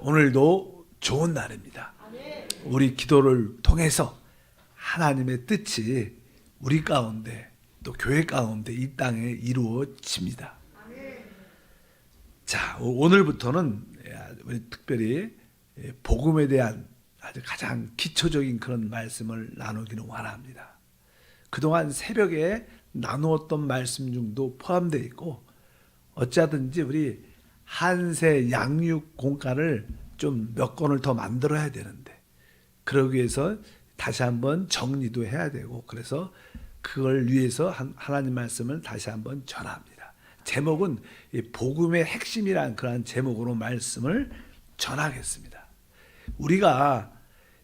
오늘도 좋은 날입니다. 우리 기도를 통해서 하나님의 뜻이 우리 가운데 또 교회 가운데 이 땅에 이루어집니다. 자, 오- 오늘부터는 우리 특별히 복음에 대한 아주 가장 기초적인 그런 말씀을 나누기를 원합니다. 그동안 새벽에 나누었던 말씀 중도 포함되어 있고 어쩌든지 우리 한세 양육 공과를 좀몇 권을 더 만들어야 되는데 그러기 위해서 다시 한번 정리도 해야 되고 그래서 그걸 위해서 한- 하나님 말씀을 다시 한번 전합니다. 제목은 이 복음의 핵심이란 그러한 제목으로 말씀을 전하겠습니다. 우리가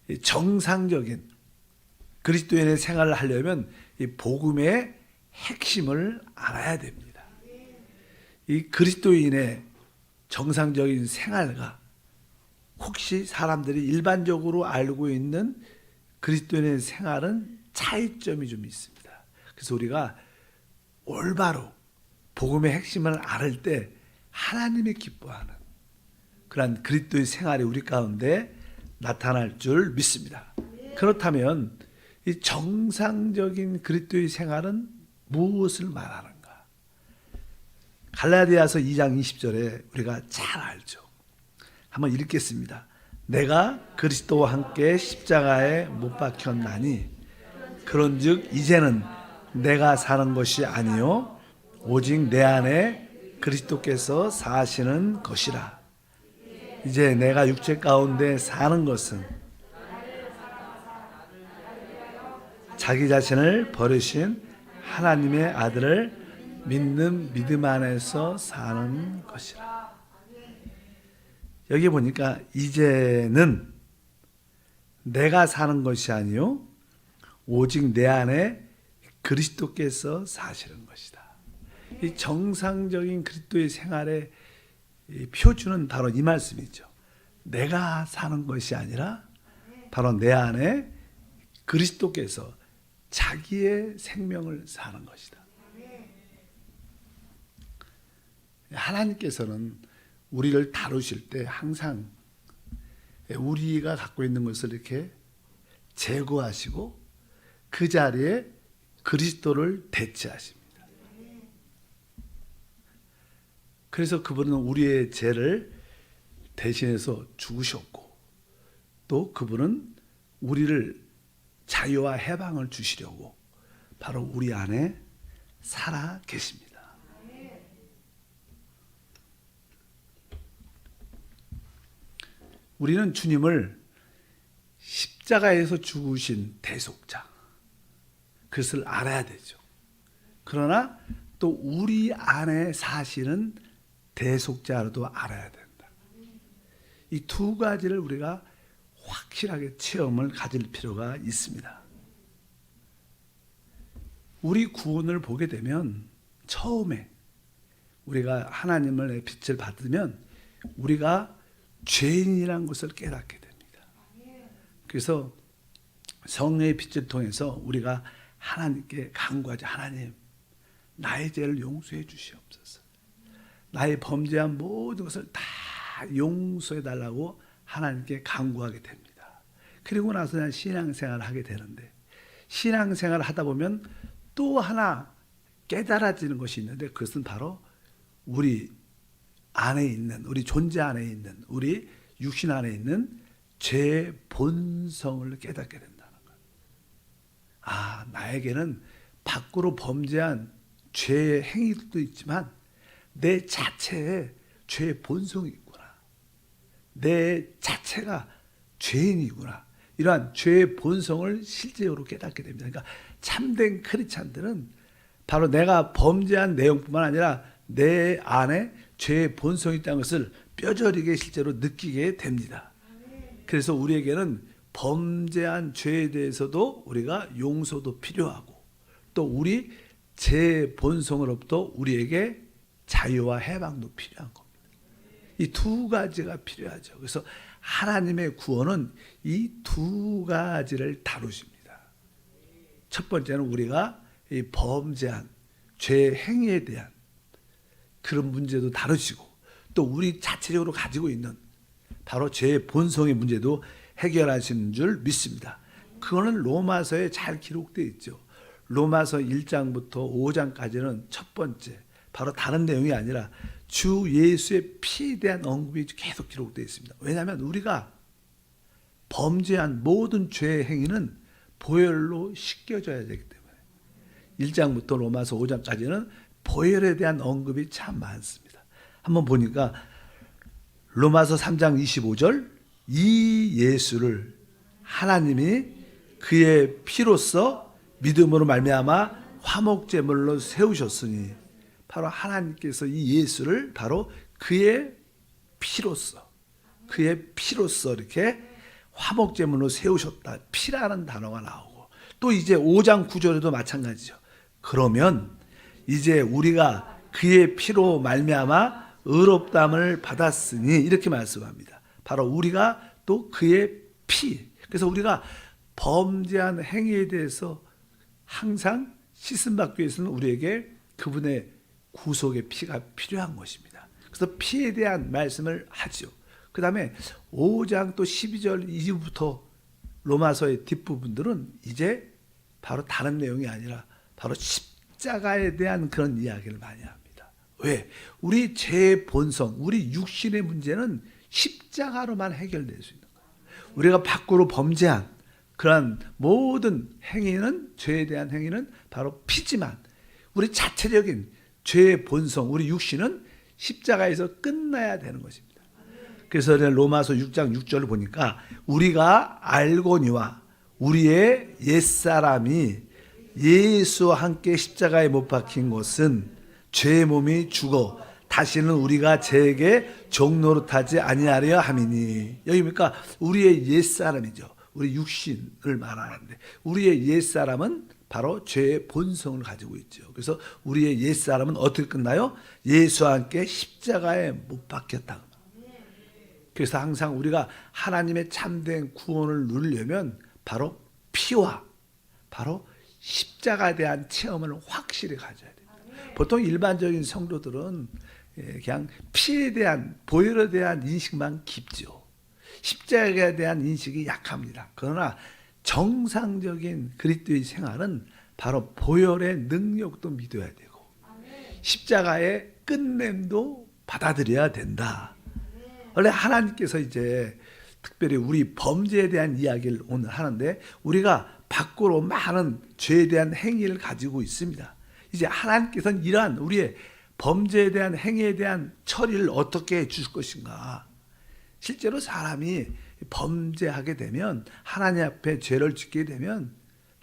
이 정상적인 그리스도인의 생활을 하려면 이 복음의 핵심을 알아야 됩니다. 이 그리스도인의 정상적인 생활과 혹시 사람들이 일반적으로 알고 있는 그리스도인의 생활은 차이점이 좀 있습니다. 그래서 우리가 올바로 복음의 핵심을 알을 때 하나님이 기뻐하는 그러한 그리스도의 생활이 우리 가운데 나타날 줄 믿습니다. 그렇다면 이 정상적인 그리스도의 생활은 무엇을 말하는가? 갈라디아서 2장 20절에 우리가 잘 알죠. 한번 읽겠습니다. 내가 그리스도와 함께 십자가에 못 박혔나니 그런즉 이제는 내가 사는 것이 아니요 오직 내 안에 그리스도께서 사시는 것이라. 이제 내가 육체 가운데 사는 것은 자기 자신을 버리신 하나님의 아들을 믿는 믿음 안에서 사는 것이라. 여기 보니까 이제는 내가 사는 것이 아니요 오직 내 안에 그리스도께서 사시는 것이다. 이 정상적인 그리스도의 생활의 이 표준은 바로 이 말씀이죠. 내가 사는 것이 아니라 바로 내 안에 그리스도께서 자기의 생명을 사는 것이다. 하나님께서는 우리를 다루실 때 항상 우리가 갖고 있는 것을 이렇게 제거하시고 그 자리에 그리스도를 대체하십니다. 그래서 그분은 우리의 죄를 대신해서 죽으셨고 또 그분은 우리를 자유와 해방을 주시려고 바로 우리 안에 살아 계십니다. 우리는 주님을 십자가에서 죽으신 대속자 그것을 알아야 되죠. 그러나 또 우리 안에 사시는 대속자로도 알아야 된다. 이 두 가지를 우리가 확실하게 체험을 가질 필요가 있습니다. 우리 구원을 보게 되면 처음에 우리가 하나님의 빛을 받으면 우리가 죄인이라는 것을 깨닫게 됩니다. 그래서 성령의 빛을 통해서 우리가 하나님께 간구하자. 하나님, 나의 죄를 용서해 주시옵소서. 나의 범죄한 모든 것을 다 용서해 달라고 하나님께 간구하게 됩니다. 그리고 나서 난 신앙생활을 하게 되는데 신앙생활을 하다 보면 또 하나 깨달아지는 것이 있는데 그것은 바로 우리 안에 있는 우리 존재 안에 있는 우리 육신 안에 있는 죄 본성을 깨닫게 된다는 것. 아 나에게는 밖으로 범죄한 죄의 행위도 있지만 내 자체에 죄의 본성이 있구나. 내 자체가 죄인이구나. 이러한 죄의 본성을 실제로 깨닫게 됩니다. 그러니까 참된 크리스찬들은 바로 내가 범죄한 내용뿐만 아니라 내 안에 죄의 본성이 있다는 것을 뼈저리게 실제로 느끼게 됩니다. 그래서 우리에게는 범죄한 죄에 대해서도 우리가 용서도 필요하고 또 우리 제 본성으로부터 우리에게 자유와 해방도 필요한 겁니다. 이 두 가지가 필요하죠. 그래서 하나님의 구원은 이 두 가지를 다루십니다. 첫 번째는 우리가 이 범죄한 죄 행위에 대한 그런 문제도 다루시고 또 우리 자체적으로 가지고 있는 바로 죄의 본성의 문제도 해결하시는 줄 믿습니다. 그거는 로마서에 잘 기록되어 있죠. 로마서 1장부터 5장까지는 첫 번째 바로 다른 내용이 아니라 주 예수의 피에 대한 언급이 계속 기록되어 있습니다. 왜냐하면 우리가 범죄한 모든 죄의 행위는 보혈로 씻겨져야 되기 때문에 1장부터 로마서 5장까지는 보혈에 대한 언급이 참 많습니다. 한번 보니까 로마서 3장 25절 이 예수를 하나님이 그의 피로써 믿음으로 말미암아 화목 제물로 세우셨으니 바로 하나님께서 이 예수를 바로 그의 피로써 그의 피로써 이렇게 화목 제물로 세우셨다. 피라는 단어가 나오고 또 이제 5장 9절에도 마찬가지죠. 그러면 이제 우리가 그의 피로 말미암아 의롭담을 받았으니 이렇게 말씀합니다. 바로 우리가 또 그의 피. 그래서 우리가 범죄한 행위에 대해서 항상 씻음 받기 위해서는 우리에게 그분의 구속의 피가 필요한 것입니다. 그래서 피에 대한 말씀을 하죠. 그 다음에 5장 또 12절 이후부터 로마서의 뒷부분들은 이제 바로 다른 내용이 아니라 바로 십 자가에 대한 그런 이야기를 많이 합니다. 왜? 우리 죄의 본성, 우리 육신의 문제는 십자가로만 해결될 수 있는 거예요. 우리가 밖으로 범죄한 그러한 모든 행위는 죄에 대한 행위는 바로 피지만 우리 자체적인 죄의 본성, 우리 육신은 십자가에서 끝나야 되는 것입니다. 그래서 로마서 6장 6절을 보니까 우리가 알거니와 우리의 옛사람이 예수와 함께 십자가에 못 박힌 것은 죄의 몸이 죽어 다시는 우리가 죄에게 종노릇하지 아니하려 함이니 여기니까 우리의 옛 사람이죠. 우리 육신을 말하는데 우리의 옛 사람은 바로 죄의 본성을 가지고 있죠. 그래서 우리의 옛 사람은 어떻게 끝나요? 예수와 함께 십자가에 못 박혔다. 그래서 항상 우리가 하나님의 참된 구원을 누리려면 바로 피와 바로 십자가에 대한 체험을 확실히 가져야 돼요. 보통 일반적인 성도들은 예, 그냥 피에 대한 보혈에 대한 인식만 깊죠. 십자가에 대한 인식이 약합니다. 그러나 정상적인 그리스도의 생활은 바로 보혈의 능력도 믿어야 되고 십자가의 끝냄도 받아들여야 된다. 원래 하나님께서 이제 특별히 우리 범죄에 대한 이야기를 오늘 하는데 우리가 밖으로 많은 죄에 대한 행위를 가지고 있습니다. 이제 하나님께서는 이러한 우리의 범죄에 대한 행위에 대한 처리를 어떻게 해 주실 것인가? 실제로 사람이 범죄하게 되면 하나님 앞에 죄를 짓게 되면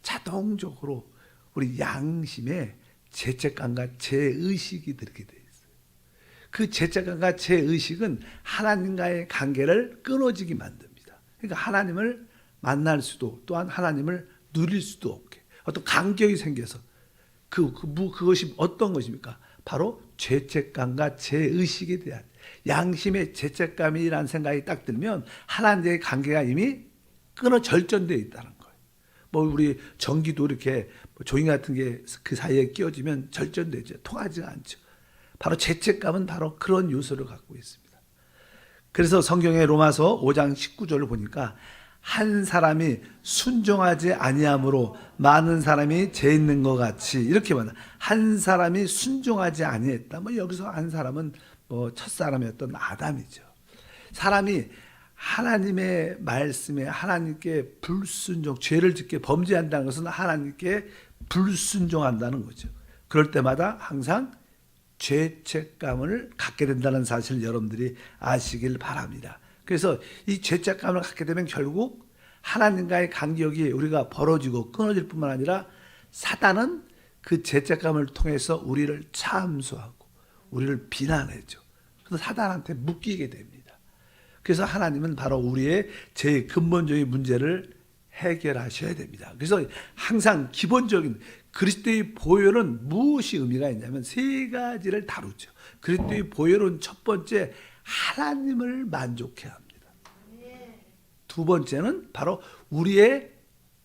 자동적으로 우리 양심에 죄책감과 죄의식이 들게 돼 있어요. 그 죄책감과 죄의식은 하나님과의 관계를 끊어지게 만듭니다. 그러니까 하나님을 만날 수도 또한 하나님을 누릴 수도 없게 어떤 간격이 생겨서 그, 그 무, 그것이 어떤 것입니까? 바로 죄책감과 죄의식에 대한 양심의 죄책감이라는 생각이 딱 들면 하나님과의 관계가 이미 끊어 절전되어 있다는 거예요. 뭐 우리 전기도 이렇게 뭐 조ing 같은 게 그 사이에 끼어지면 절전되죠. 통하지가 않죠. 바로 죄책감은 바로 그런 요소를 갖고 있습니다. 그래서 성경의 로마서 5장 19절을 보니까 한 사람이 순종하지 아니함으로 많은 사람이 죄 있는 것 같이 이렇게 말한 한 사람이 순종하지 아니했다. 뭐 여기서 한 사람은 뭐 첫 사람이었던 아담이죠. 사람이 하나님의 말씀에 하나님께 불순종, 죄를 짓게 범죄한다는 것은 하나님께 불순종한다는 거죠. 그럴 때마다 항상 죄책감을 갖게 된다는 사실을 여러분들이 아시길 바랍니다. 그래서 이 죄책감을 갖게 되면 결국 하나님과의 간격이 우리가 벌어지고 끊어질 뿐만 아니라 사단은 그 죄책감을 통해서 우리를 참수하고 우리를 비난해죠. 그래서 사단한테 묶이게 됩니다. 그래서 하나님은 바로 우리의 제일 근본적인 문제를 해결하셔야 됩니다. 그래서 항상 기본적인 그리스도의 보혈은 무엇이 의미가 있냐면 세 가지를 다루죠. 그리스도의 보혈은 첫 번째 하나님을 만족해 합니다. 두 번째는 바로 우리의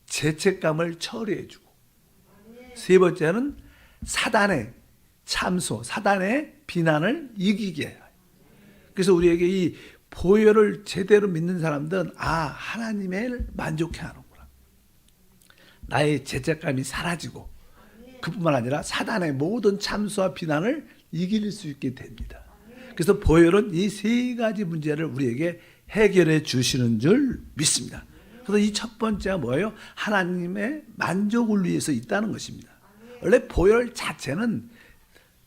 죄책감을 처리해 주고 세 번째는 사단의 참소, 사단의 비난을 이기게 해요. 그래서 우리에게 이 보혈을 제대로 믿는 사람들은 아 하나님을 만족해 하는구나. 나의 죄책감이 사라지고 그뿐만 아니라 사단의 모든 참수와 비난을 이길 수 있게 됩니다. 그래서 보혈은 이 세 가지 문제를 우리에게 해결해 주시는 줄 믿습니다. 그래서 이 첫 번째가 뭐예요? 하나님의 만족을 위해서 있다는 것입니다. 원래 보혈 자체는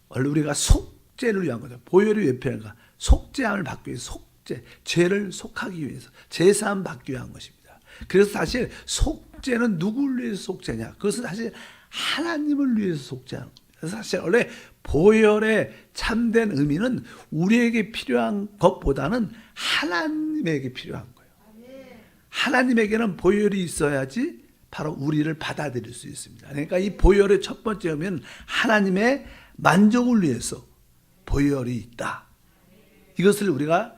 원래 우리가 속죄를 위한 거죠. 보혈이 왜 필요한가? 속죄함을 받기 위해서 속죄, 죄를 속하기 위해서 제사함 받기 위한 것입니다. 그래서 사실 속죄는 누구를 위해서 속죄냐? 그것은 사실 하나님을 위해서 속죄하는. 그래서 사실 원래 보혈의 참된 의미는 우리에게 필요한 것보다는 하나님에게 필요한 거예요. 하나님에게는 보혈이 있어야지 바로 우리를 받아들일 수 있습니다. 그러니까 이 보혈의 첫 번째 의미는 하나님의 만족을 위해서 보혈이 있다. 이것을 우리가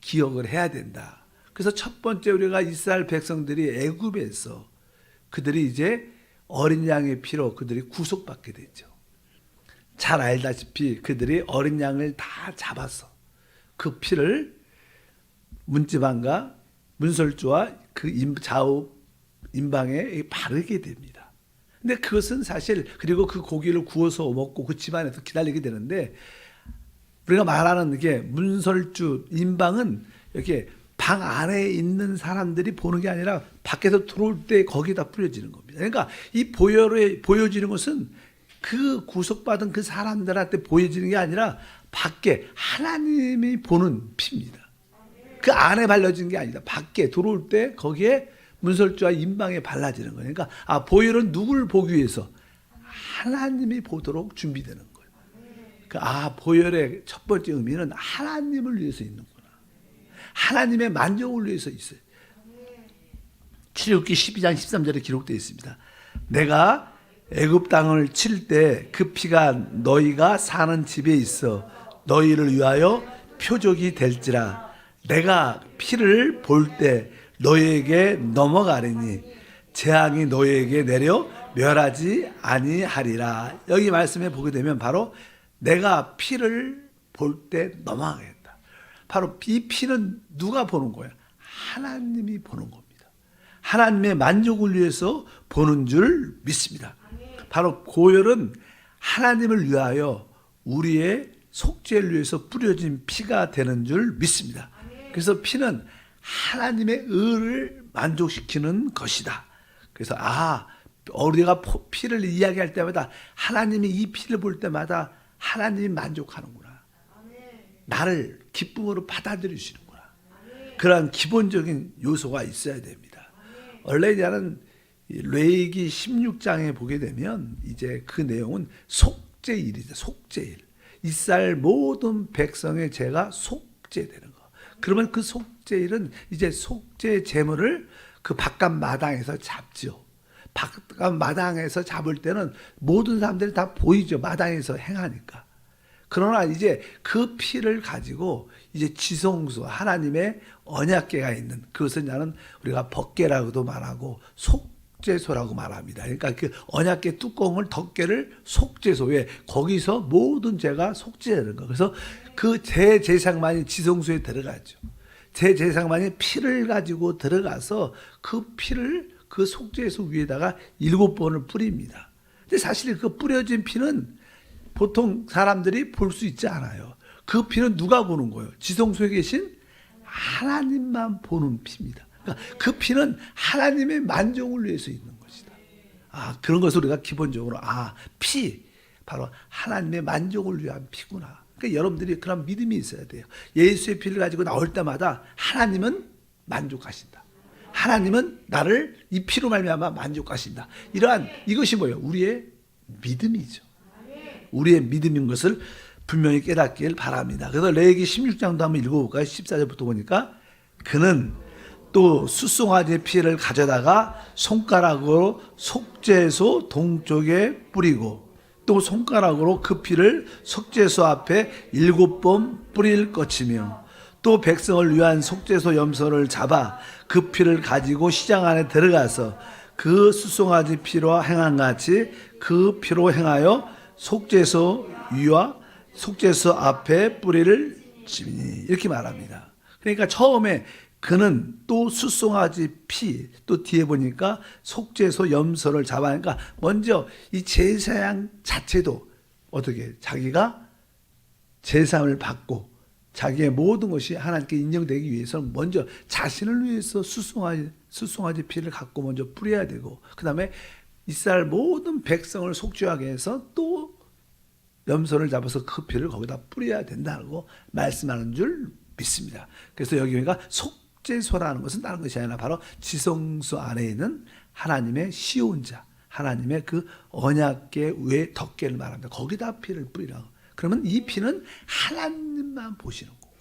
기억을 해야 된다. 그래서 첫 번째 우리가 이스라엘 백성들이 애굽에서 그들이 이제 어린 양의 피로 그들이 구속받게 됐죠. 잘 알다시피 그들이 어린 양을 다 잡아서 그 피를 문지방과 문설주와 그 임- 좌우 임방에 바르게 됩니다. 근데 그것은 사실 그리고 그 고기를 구워서 먹고 그 집안에서 기다리게 되는데 우리가 말하는 게 문설주 임방은 이렇게 방 안에 있는 사람들이 보는 게 아니라 밖에서 들어올 때 거기다 뿌려지는 겁니다. 그러니까 이 보혈에 보여지는 것은 그 구속받은 그 사람들한테 보여지는 게 아니라 밖에 하나님이 보는 피입니다. 그 안에 발라진 게 아니다. 밖에 들어올 때 거기에 문설주와 인방에 발라지는 거예요. 그러니까 아 보혈은 누구를 보기 위해서 하나님이 보도록 준비되는 거예요. 그아 보혈의 첫 번째 의미는 하나님을 위해서 있는구나. 하나님의 만족을 위해서 있어요. 출애굽기 12장 13절에 기록되어 있습니다. 내가 애굽 땅을 칠 때 그 피가 너희가 사는 집에 있어 너희를 위하여 표적이 될지라 내가 피를 볼 때 너희에게 넘어가리니 재앙이 너희에게 내려 멸하지 아니하리라. 여기 말씀에 보게 되면 바로 내가 피를 볼 때 넘어가겠다. 바로 이 피는 누가 보는 거예요? 하나님이 보는 겁니다. 하나님의 만족을 위해서 보는 줄 믿습니다. 바로 고열은 하나님을 위하여 우리의 속죄를 위해서 뿌려진 피가 되는 줄 믿습니다. 그래서 피는 하나님의 의를 만족시키는 것이다. 그래서 아 우리가 포- 피를 이야기할 때마다 하나님이 이 피를 볼 때마다 하나님이 만족하는구나. 나를 기쁨으로 받아들이시는구나. 그러한 기본적인 요소가 있어야 됩니다. 원래 이 레이기 16장에 보게 되면 이제 그 내용은 속죄일이죠. 속죄일. 이스라엘 모든 백성의 죄가 속죄되는 거. 그러면 그 속죄일은 이제 속죄 제물을 그 바깥 마당에서 잡죠. 바깥 마당에서 잡을 때는 모든 사람들이 다 보이죠. 마당에서 행하니까. 그러나 이제 그 피를 가지고 이제 지성소 하나님의 언약계가 있는 그것은 나는 우리가 법계라고도 말하고 속 죄소라고 말합니다. 그러니까 그 언약계 뚜껑을 덮개를 속죄소에 거기서 모든 죄가 속죄되는 거. 그래서 그 제 제상만이 지성소에 들어가죠. 제 제상만이 피를 가지고 들어가서 그 피를 그 속죄소 위에다가 일곱 번을 뿌립니다. 근데 사실 그 뿌려진 피는 보통 사람들이 볼 수 있지 않아요. 그 피는 누가 보는 거예요? 지성소에 계신 하나님만 보는 피입니다. 그러니까 그 피는 하나님의 만족을 위해서 있는 것이다. 아, 그런 것을 우리가 기본적으로 아, 피 바로 하나님의 만족을 위한 피구나. 그러니까 여러분들이 그런 믿음이 있어야 돼요. 예수의 피를 가지고 나올 때마다 하나님은 만족하신다. 하나님은 나를 이 피로 말미암아 만족하신다. 이러한 이것이 뭐예요? 우리의 믿음이죠. 우리의 믿음인 것을 분명히 깨닫길 바랍니다. 그래서 레기 16장도 한번 읽어볼까요? 14절부터 보니까 그는 또 수송아지 피를 가져다가 손가락으로 속죄소 동쪽에 뿌리고 또 손가락으로 그 피를 속죄소 앞에 일곱 번 뿌릴 것이며 또 백성을 위한 속죄소 염소를 잡아 그 피를 가지고 시장 안에 들어가서 그 수송아지 피로 행한 같이 그 피로 행하여 속죄소 위와 속죄소 앞에 뿌리를 치니 이렇게 말합니다. 그러니까 처음에 그는 또 수송아지 피, 또 뒤에 보니까 속죄소 염소를 잡아니까 먼저 이 제사양 자체도 어떻게 자기가 제사함을 받고 자기의 모든 것이 하나님께 인정되기 위해서는 먼저 자신을 위해서 수송아지, 수송아지 피를 갖고 먼저 뿌려야 되고 그 다음에 이스라엘 모든 백성을 속죄하게 해서 또 염소를 잡아서 그 피를 거기다 뿌려야 된다고 말씀하는 줄 믿습니다. 그래서 여기 보니까 속 죄소라는 것은 다른 것이 아니라 바로 지성소 안에 있는 하나님의 시온자, 하나님의 그 언약계 외 덮개를 말합니다. 거기다 피를 뿌리라고. 그러면 이 피는 하나님만 보시는 거고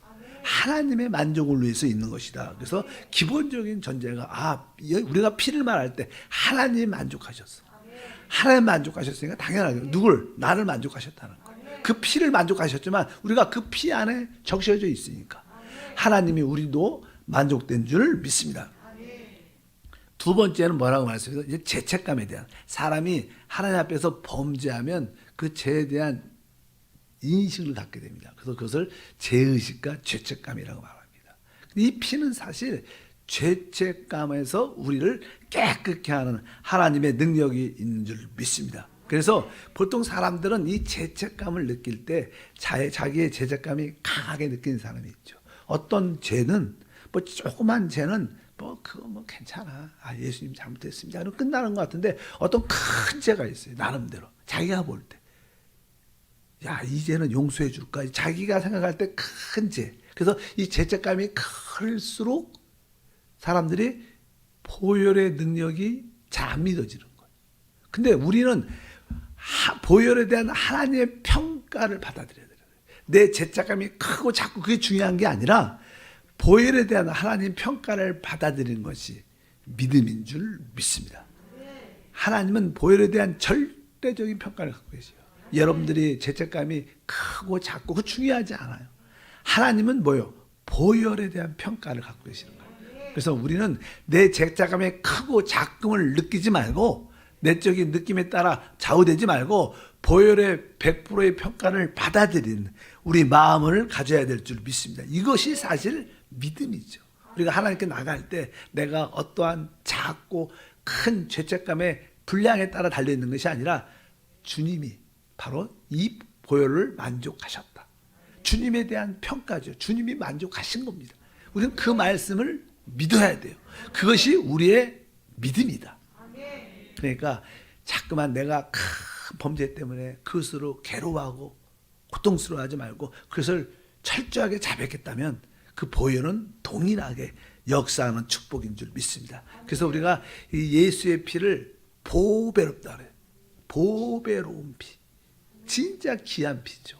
하나님의 만족을 위해서 있는 것이다. 그래서 기본적인 전제가 아 우리가 피를 말할 때 하나님 만족하셨어. 하나님 만족하셨으니까 당연하게 누굴 나를 만족하셨다는 거예요. 그 피를 만족하셨지만 우리가 그 피 안에 적셔져 있으니까 하나님이 우리도 만족된 줄 믿습니다. 두 번째는 뭐라고 이제 죄책감에 대한 사람이 하나님 앞에서 범죄하면 그 죄에 대한 인식을 갖게 됩니다. 그래서 그것을 죄의식과 죄책감이라고 말합니다. 이 피는 사실 죄책감에서 우리를 깨끗게 하는 하나님의 능력이 있는 줄 믿습니다. 그래서 보통 사람들은 이 죄책감을 느낄 때 자- 자기의 죄책감이 강하게 느끼는 사람이 있죠. 어떤 죄는 뭐 조그만 죄는 뭐 그거 뭐 괜찮아. 아 예수님 잘못했습니다. 는 끝나는 것 같은데 어떤 큰 죄가 있어요. 나름대로 자기가 볼 때. 야, 이제는 용서해 줄까? 자기가 생각할 때 큰 죄. 그래서 이 죄책감이 클수록 사람들이 보혈의 능력이 잘 안 믿어지는 거예요. 근데 우리는 하- 보혈에 대한 하나님의 평가를 받아들여야 돼요. 내 죄책감이 크고 자꾸 그게 중요한 게 아니라 보혈에 대한 하나님 평가를 받아들이는 것이 믿음인 줄 믿습니다. 하나님은 보혈에 대한 절대적인 평가를 갖고 계세요. 여러분들이 죄책감이 크고 작고 그 중요하지 않아요. 하나님은 뭐요? 보혈에 대한 평가를 갖고 계시는 거예요. 그래서 우리는 내 죄책감의 크고 작음을 느끼지 말고 내적인 느낌에 따라 좌우되지 말고 보혈의 100%의 평가를 받아들이는 우리 마음을 가져야 될 줄 믿습니다. 이것이 사실 믿음이죠. 우리가 하나님께 나갈 때 내가 어떠한 작고 큰 죄책감의 분량에 따라 달려 있는 것이 아니라 주님이 바로 이 보혈을 만족하셨다. 주님에 대한 평가죠. 주님이 만족하신 겁니다. 우리는 그 말씀을 믿어야 돼요. 그것이 우리의 믿음이다. 그러니까 자꾸만 내가 큰 범죄 때문에 그것으로 괴로워하고 고통스러워하지 말고 그것을 철저하게 자백했다면 그 보혈은 동일하게 역사하는 축복인 줄 믿습니다. 그래서 우리가 이 예수의 피를 보배롭다 그래요. 보배로운 피. 진짜 귀한 피죠.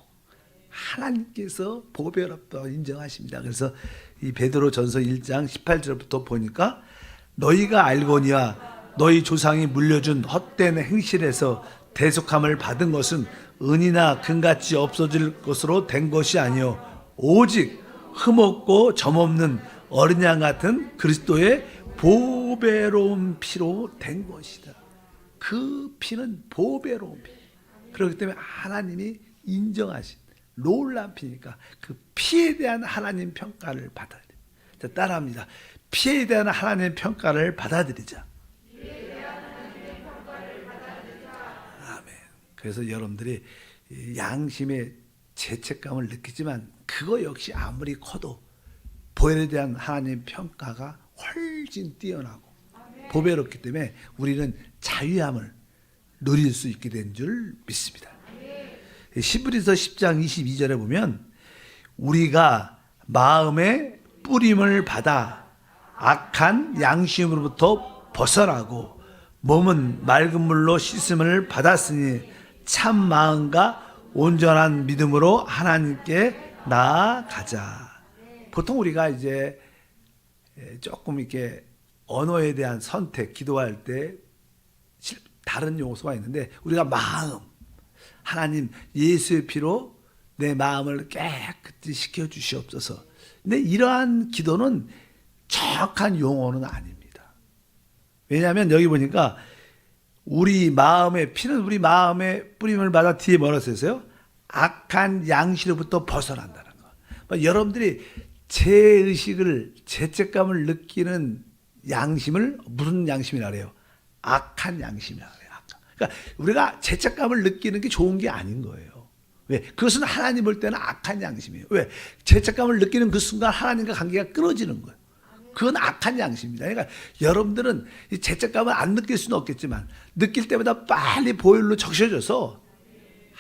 하나님께서 보배롭다고 인정하십니다. 그래서 이 베드로 전서 1장 18절부터 보니까 너희가 알거니와 너희 조상이 물려준 헛된 행실에서 대속함을 받은 것은 은이나 금같이 없어질 것으로 된 것이 아니요 오직 흠없고 점없는 어린 양 같은 그리스도의 보배로운 피로 된 것이다. 그 피는 보배로운 피. 그렇기 때문에 하나님이 인정하신 놀란 피니까 그 피에 대한 하나님 평가를 받아야 돼. 자, 따라합니다. 피에 대한 하나님 평가를 받아들이자. 아멘. 그래서 여러분들이 이 양심의 죄책감을 느끼지만 그거 역시 아무리 커도 보혈에 대한 하나님 평가가 훨씬 뛰어나고 보배롭기 때문에 우리는 자유함을 누릴 수 있게 된 줄 믿습니다. 시브리서 10장 22절에 보면 우리가 마음의 뿌림을 받아 악한 양심으로부터 벗어나고 몸은 맑은 물로 씻음을 받았으니 참 마음과 온전한 믿음으로 하나님께 나아가자. 보통 우리가 이제 조금 이렇게 언어에 대한 선택, 기도할 때 실- 다른 요소가 있는데 우리가 마음, 하나님 예수의 피로 내 마음을 깨끗이 시켜 주시옵소서. 근데 이러한 기도는 정확한 용어는 아닙니다. 왜냐하면 여기 보니까 우리 마음의 피는 우리 마음의 뿌림을 받아 뒤에 뭐라 써있어요? 악한 양시로부터 벗어난다는 거. 뭐 여러분들이 죄의식을 죄책감을 느끼는 양심을 무슨 양심이라 그래요? 악한 양심이라 그래요. 그러니까 우리가 죄책감을 느끼는 게 좋은 게 아닌 거예요. 왜? 그것은 하나님 볼 때는 악한 양심이에요. 왜? 죄책감을 느끼는 그 순간 하나님과 관계가 끊어지는 거예요. 그건 악한 양심입니다. 그러니까 여러분들은 이 죄책감을 안 느낄 수는 없겠지만 느낄 때마다 빨리 보혈로 적셔져서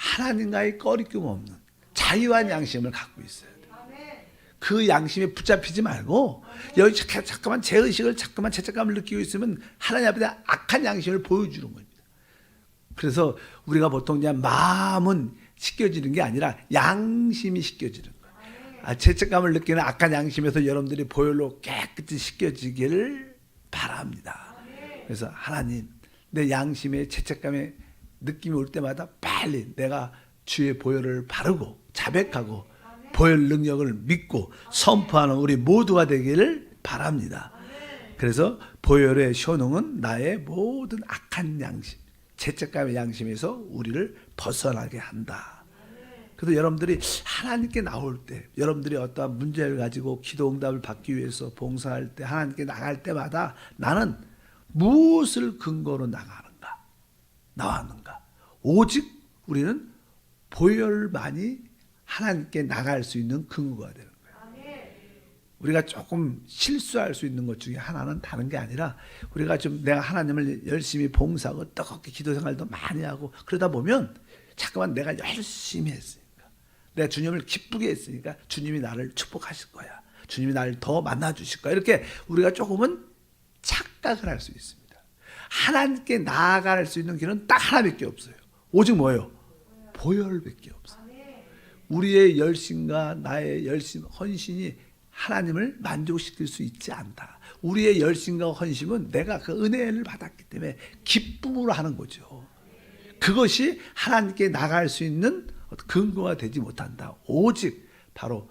하나님과의 꺼리낌 없는 자유한 양심을 갖고 있어야 돼요. 그 양심에 붙잡히지 말고 여기 잠깐- 잠깐만 제 의식을 잠깐만 죄책감을 느끼고 있으면 하나님 앞에 악한 양심을 보여주는 겁니다. 그래서 우리가 보통 그냥 마음은 씻겨지는 게 아니라 양심이 씻겨지는 거예요. 아, 죄책감을 느끼는 악한 양심에서 여러분들이 보혈로 깨끗이 씻겨지기를 바랍니다. 그래서 하나님 내 양심에 죄책감에 느낌이 올 때마다 빨리 내가 주의 보혈을 바르고 자백하고 보혈 능력을 믿고 선포하는 우리 모두가 되기를 바랍니다. 그래서 보혈의 효능은 나의 모든 악한 양심, 죄책감의 양심에서 우리를 벗어나게 한다. 그래서 여러분들이 하나님께 나올 때, 여러분들이 어떠한 문제를 가지고 기도 응답을 받기 위해서 봉사할 때, 하나님께 나갈 때마다 나는 무엇을 근거로 나가는가? 나왔는가? 오직 우리는 보혈만이 하나님께 나갈 수 있는 근거가 되는 거예요. 우리가 조금 실수할 수 있는 것 중에 하나는 다른 게 아니라 우리가 좀 내가 하나님을 열심히 봉사하고 뜨겁게 기도 생활도 많이 하고 그러다 보면 잠깐만 내가 열심히 했으니까 내가 주님을 기쁘게 했으니까 주님이 나를 축복하실 거야. 주님이 나를 더 만나 주실 거야. 이렇게 우리가 조금은 착각을 할 수 있습니다. 하나님께 나아갈 수 있는 길은 딱 하나밖에 없어요. 오직 뭐예요? 보혈밖에 없어요. 우리의 열심과 나의 열심, 헌신이 하나님을 만족시킬 수 있지 않다. 우리의 열심과 헌신은 내가 그 은혜를 받았기 때문에 기쁨으로 하는 거죠. 그것이 하나님께 나갈 수 있는 근거가 되지 못한다. 오직 바로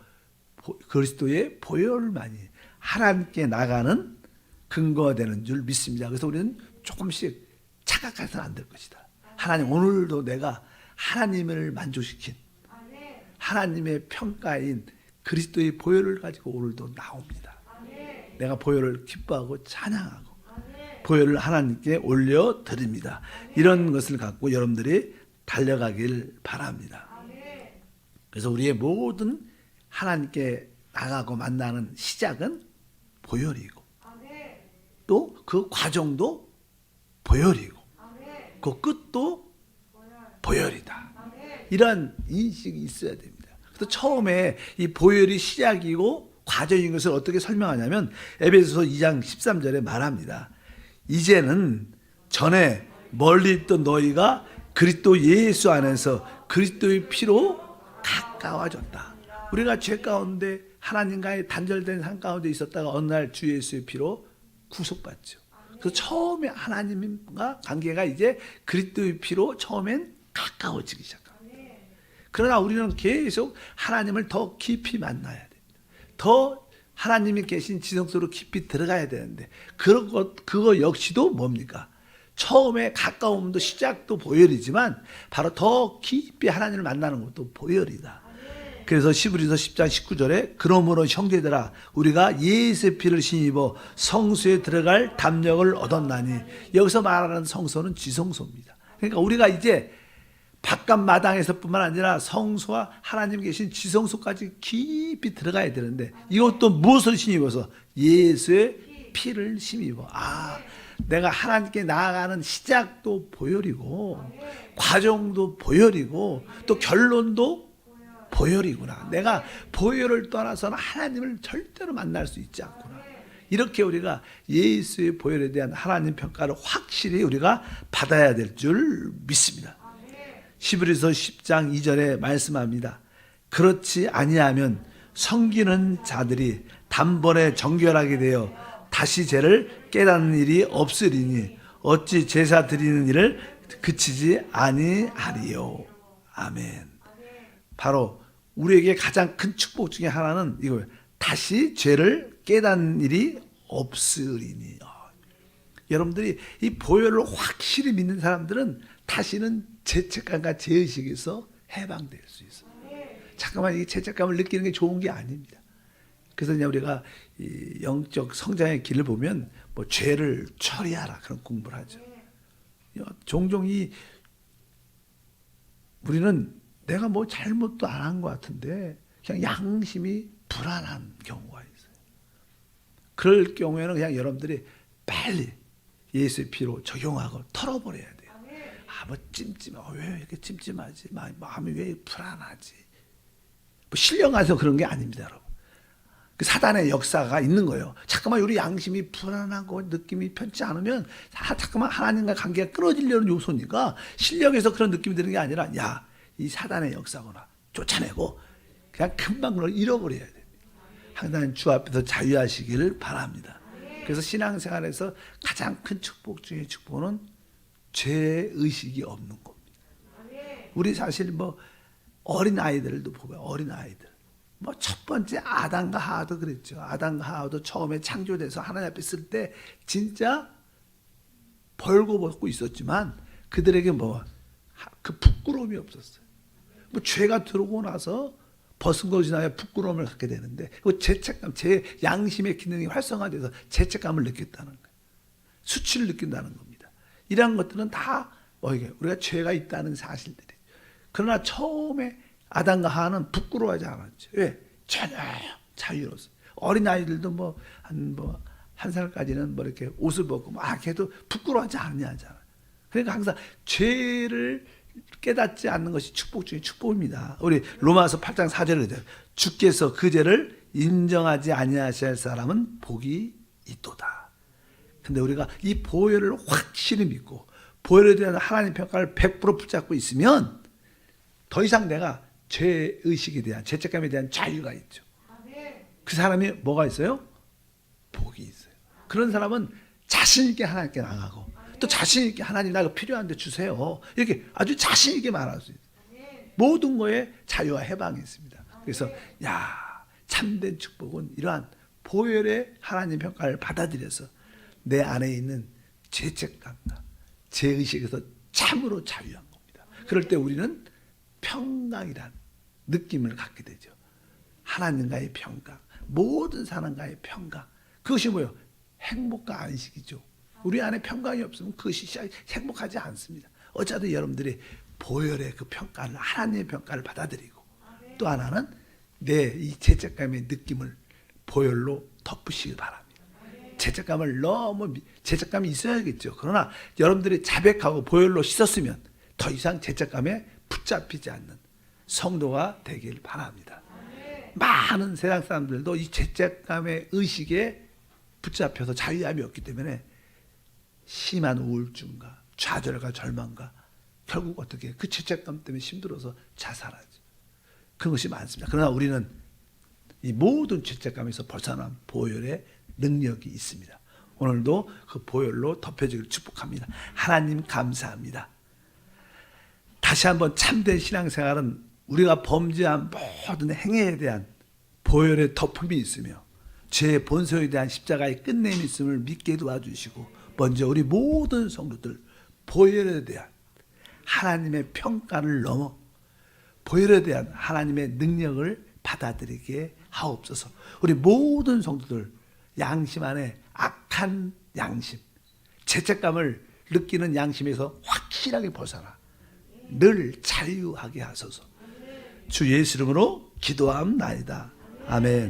보- 그리스도의 보혈만이 하나님께 나가는 근거가 되는 줄 믿습니다. 그래서 우리는 조금씩 착각해서는 안 될 것이다. 하나님 오늘도 내가 하나님을 만족시킨 하나님의 평가인 그리스도의 보혈을 가지고 오늘도 나옵니다. 내가 보혈을 기뻐하고 찬양하고 보혈을 하나님께 올려 드립니다. 이런 것을 갖고 여러분들이 달려가길 바랍니다. 그래서 우리의 모든 하나님께 나가고 만나는 시작은 보혈이고 또 그 과정도 보혈이고 그 끝도 보혈이다. 이런 인식이 있어야 됩니다. 그래서 처음에 이 보혈이 시작이고 과정인 것을 어떻게 설명하냐면 에베소서 2장 13절에 말합니다. 이제는 전에 멀리 있던 너희가 그리스도 예수 안에서 그리스도의 피로 가까워졌다. 우리가 죄 가운데 하나님과의 단절된 삶 가운데 있었다가 어느 날 주 예수의 피로 구속받죠. 그래서 처음에 하나님과 관계가 이제 그리스도의 피로 처음엔 가까워지기 시작합니다. 그러나 우리는 계속 하나님을 더 깊이 만나야 됩니다. 더 하나님이 계신 지성 속으로 깊이 들어가야 되는데 그런 것 그거 역시도 뭡니까? 처음에 가까움도 시작도 보혈이지만 바로 더 깊이 하나님을 만나는 것도 보혈이다. 그래서 시브리서 10장 19절에 그러므로 형제들아 우리가 예수의 피를 신입어 성소에 들어갈 담력을 얻었나니 여기서 말하는 성소는 지성소입니다. 그러니까 우리가 이제 바깥 마당에서뿐만 아니라 성소와 하나님 계신 지성소까지 깊이 들어가야 되는데 이것도 무엇을 신입어서 예수의 피를 심입어. 아, 내가 하나님께 나아가는 시작도 보혈이고 과정도 보혈이고 또 결론도 보혈이구나. 내가 보혈을 떠나서는 하나님을 절대로 만날 수 있지 않구나. 이렇게 우리가 예수의 보혈에 대한 하나님 평가를 확실히 우리가 받아야 될 줄 믿습니다. 시브리서 10장 2절에 말씀합니다. 그렇지 아니하면 섬기는 자들이 단번에 정결하게 되어 다시 죄를 깨닫는 일이 없으리니 어찌 제사 드리는 일을 그치지 아니하리요. 아멘. 바로 우리에게 가장 큰 축복 중에 하나는 이거예요. 다시 죄를 깨닫는 일이 없으리니. 어. 여러분들이 이 보혈을 확실히 믿는 사람들은 다시는 죄책감과 죄의식에서 해방될 수 있어요. 잠깐만 이 죄책감을 느끼는 게 좋은 게 아닙니다. 그래서 이제 우리가 이 영적 성장의 길을 보면 뭐 죄를 처리하라 그런 공부를 하죠. 종종 이 우리는 내가 뭐 잘못도 안 한 것 같은데 그냥 양심이 불안한 경우가 있어요. 그럴 경우에는 그냥 여러분들이 빨리 예수의 피로 적용하고 털어버려야 돼요. 아, 뭐 찜찜해. 어, 왜 이렇게 찜찜하지? 마- 마음이 왜 불안하지? 뭐 신령해서 그런 게 아닙니다, 여러분. 그 사단의 역사가 있는 거예요. 잠깐만 우리 양심이 불안하고 느낌이 편치 않으면 아, 잠깐만 하나님과 관계가 끊어지려는 요소니까 실력에서 그런 느낌이 드는 게 아니라 야, 이 사단의 역사구나. 쫓아내고 그냥 금방 그걸 잃어버려야 돼요. 항상 주 앞에서 자유하시기를 바랍니다. 그래서 신앙생활에서 가장 큰 축복 중의 축복은 죄 의식이 없는 겁니다. 우리 사실 뭐 어린 아이들도 보면 어린 아이들 뭐 첫 번째 아담과 하와도 그랬죠. 아담과 하와도 처음에 창조돼서 하나님 앞에 있을 때 진짜 벌거벗고 있었지만 그들에게 뭐 그 부끄러움이 없었어요. 뭐 죄가 들어오고 나서 벗은 것이 나야 부끄러움을 갖게 되는데 그 죄책감, 제 양심의 기능이 활성화돼서 죄책감을 느꼈다는 거예요. 수치를 느낀다는 겁니다. 이러한 것들은 다뭐 이게 우리가 죄가 있다는 사실들이. 그러나 처음에 아담과 하와는 부끄러워하지 않았죠. 왜? 전혀 자유로웠어요. 어린 아이들도 뭐한뭐한 살까지는 뭐 이렇게 옷을 벗고 막 해도 부끄러워하지 않냐잖아. 그러니까 항상 죄를 깨닫지 않는 것이 축복 중에 축복입니다. 우리 로마서 8장 4절에 돼요. 주께서 그 죄를 인정하지 아니하실 사람은 복이 있도다. 근데 우리가 이 보혈을 확실히 믿고 보혈에 대한 하나님 평가를 100% 붙잡고 있으면 더 이상 내가 죄 의식에 대한 죄책감에 대한 자유가 있죠. 그 사람이 뭐가 있어요? 복이 있어요. 그런 사람은 자신 있게 하나님께 나가고 또 자신 있게 하나님 나가 필요한데 주세요. 이렇게 아주 자신 있게 말할 수 있어요. 모든 거에 자유와 해방이 있습니다. 그래서 야 참된 축복은 이러한 보혈의 하나님 평가를 받아들여서 내 안에 있는 죄책감과 죄의식에서 참으로 자유한 겁니다. 그럴 때 우리는 평강이란 느낌을 갖게 되죠. 하나님과의 평강, 모든 사람과의 평강. 그것이 뭐예요? 행복과 안식이죠. 우리 안에 평강이 없으면 그것이 시- 행복하지 않습니다. 어차피 여러분들이 보혈의 그 평가를 하나님의 평가를 받아들이고 또 하나는 내 이 죄책감의 느낌을 보혈로 덮으시기 바랍니다. 죄책감을 너무 미- 죄책감이 있어야겠죠. 그러나 여러분들이 자백하고 보혈로 씻었으면 더 이상 죄책감에 붙잡히지 않는 성도가 되길 바랍니다. 많은 세상 사람들도 이 죄책감의 의식에 붙잡혀서 자유함이 없기 때문에 심한 우울증과 좌절과 절망과 결국 어떻게 그 죄책감 때문에 힘들어서 자살하죠. 그런 것이 많습니다. 그러나 우리는 이 모든 죄책감에서 벗어난 보혈의 능력이 있습니다. 오늘도 그 보혈로 덮여지기를 축복합니다. 하나님 감사합니다. 다시 한번 참된 신앙생활은 우리가 범죄한 모든 행위에 대한 보혈의 덮음이 있으며 죄의 본소에 대한 십자가의 끝냄이 있음을 믿게 도와주시고 먼저 우리 모든 성도들 보혈에 대한 하나님의 평가를 넘어 보혈에 대한 하나님의 능력을 받아들이게 하옵소서. 우리 모든 성도들 양심 안에 악한 양심, 죄책감을 느끼는 양심에서 확실하게 벗어나 늘 자유하게 하소서. 주 예수 이름으로 기도함나이다. 아멘.